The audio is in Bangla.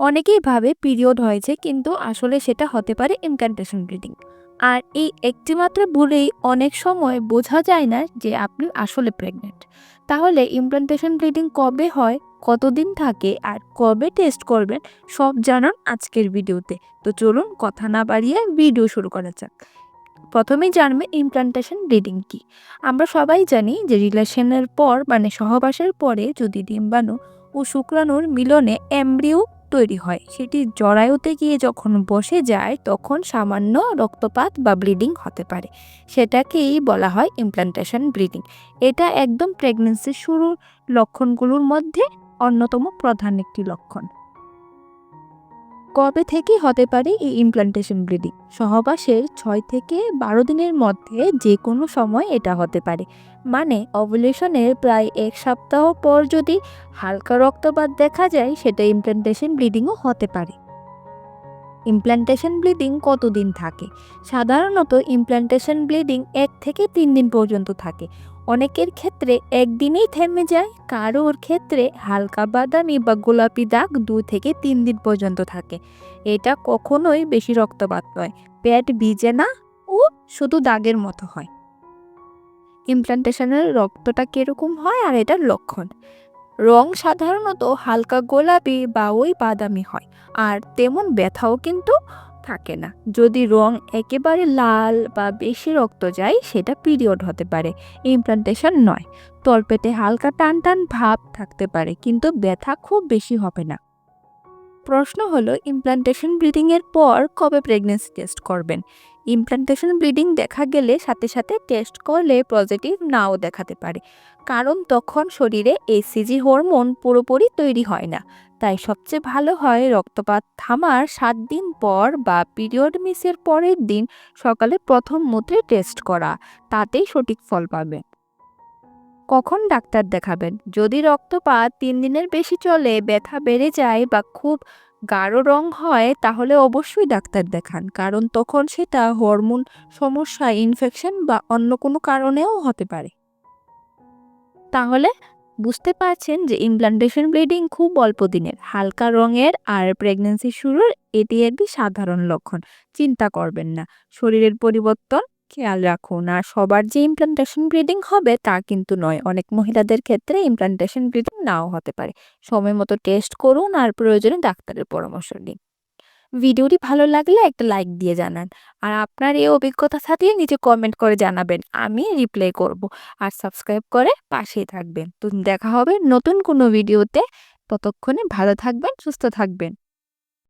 অনেকেই ভাবে পিরিয়ড হয়েছে, কিন্তু আসলে সেটা হতে পারে ইনকান্টেশন ব্লিডিং আর এই একটি একটিমাত্র ভুলেই অনেক সময় বোঝা যায় না যে আপনি আসলে প্রেগনেন্ট তাহলে ইমপ্লান্টেশন ব্লিডিং কবে হয়, কতদিন থাকে, আর কবে টেস্ট করবেন, সব জানান আজকের ভিডিওতে তো চলুন কথা না বাড়িয়ে ভিডিও শুরু করা যাক। প্রথমেই জানবে ইমপ্লান্টেশন ব্লিডিং কি। আমরা সবাই জানি যে রিলেশনের পর মানে সহবাসের পরে যদি ডিম্বাণু ও শুক্রাণুর মিলনে এমব্রিও তৈরি হয়। সেটি জরায়ুতে গিয়ে যখন বসে যায়, তখন সামান্য রক্তপাত বা ব্লিডিং হতে পারে। সেটাকেই বলা হয় ইমপ্লান্টেশন ব্লিডিং এটা একদম প্রেগনেন্সির শুরুর লক্ষণগুলোর মধ্যে অন্যতম প্রধান একটি লক্ষণ। কবে থেকে হতে পারে এই ইমপ্লান্টেশন ব্লিডিং সহবাসের ছয় থেকে বারো দিনের মধ্যে যে কোনো সময় এটা হতে পারে। মানে অভুলেশনের প্রায় এক সপ্তাহ পর যদি হালকা রক্তপাত দেখা যায়, সেটা ইমপ্লান্টেশন ব্লিডিংও হতে পারে। ইমপ্লান্টেশন ব্লিডিং কতদিন থাকে? সাধারণত ইমপ্লান্টেশন ব্লিডিং এক থেকে তিন দিন পর্যন্ত থাকে। অনেকের ক্ষেত্রে একদিনেই থেমে যায়, কারোর ক্ষেত্রে হালকা বাদামি বা গোলাপি দাগ দু থেকে তিন দিন পর্যন্ত থাকে। এটা কখনোই বেশি রক্তপাত নয়, পেট ভিজে না ও শুধু দাগের মতো হয়। ইমপ্লান্টেশনের রক্তটা কীরকম হয় আর এটার লক্ষণ? রং সাধারণত হালকা গোলাপি বা ওই বাদামি হয়, আর তেমন ব্যথাও কিন্তু থাকে না। যদি রং একেবারে লাল বা বেশি রক্ত যায়, সেটা পিরিয়ড হতে পারে ইমপ্লান্টেশন নয়। তলপেটে হালকা টান টান ভাব থাকতে পারে, কিন্তু ব্যথা খুব বেশি হবে না। প্রশ্ন হলো ইমপ্লান্টেশন ব্লিডিংয়ের পর কবে প্রেগনেন্সি টেস্ট করবেন? ইমপ্লান্টেশন ব্লিডিং দেখা গেলে সাথে সাথে টেস্ট করলে পজিটিভ নাও দেখাতে পারে। কারণ তখন শরীরে এসিজি হরমোন পুরোপুরি তৈরি হয় না। তাই সবচেয়ে ভালো হয় রক্তপাত থামার সাত দিন পর বা পিরিয়ড মিসের পরের দিন সকালে প্রথম মূত্রে টেস্ট করা। তাতেই সঠিক ফল পাবেন কখন ডাক্তার দেখাবেন? যদি রক্তপাত তিন দিনের বেশি চলে, ব্যথা বেড়ে যায় বা খুব গাঢ় রং হয়, তাহলে অবশ্যই ডাক্তার দেখান। কারণ তখন সেটা হরমোন সমস্যা ইনফেকশন বা অন্য কোনো কারণেও হতে পারে। তাহলে বুঝতে পারছেন যে ইমপ্লান্টেশন ব্লিডিং খুব অল্প দিনের। হালকা রঙের আর প্রেগনেন্সি শুরুর এটি একটি সাধারণ লক্ষণ। চিন্তা করবেন না। শরীরের পরিবর্তন খেয়াল রাখুন। আর সবার যে ইমপ্লান্টেশন ব্লিডিং হবে, তা কিন্তু নয়। অনেক মহিলাদের ক্ষেত্রে ইমপ্লান্টেশন ব্লিডিং নাও হতে পারে। সময় মতো টেস্ট করুন আর প্রয়োজনে ডাক্তারের পরামর্শ নিন। ভিডিওটি ভালো লাগলে একটা লাইক দিয়ে জানান। আর আপনার এই অভিজ্ঞতা থাকলে নিচে কমেন্ট করে জানাবেন, আমি রিপ্লাই করব। আর সাবস্ক্রাইব করে পাশেই থাকবেন। তো দেখা হবে নতুন কোনো ভিডিওতে ততক্ষণে ভালো থাকবেন, সুস্থ থাকবেন।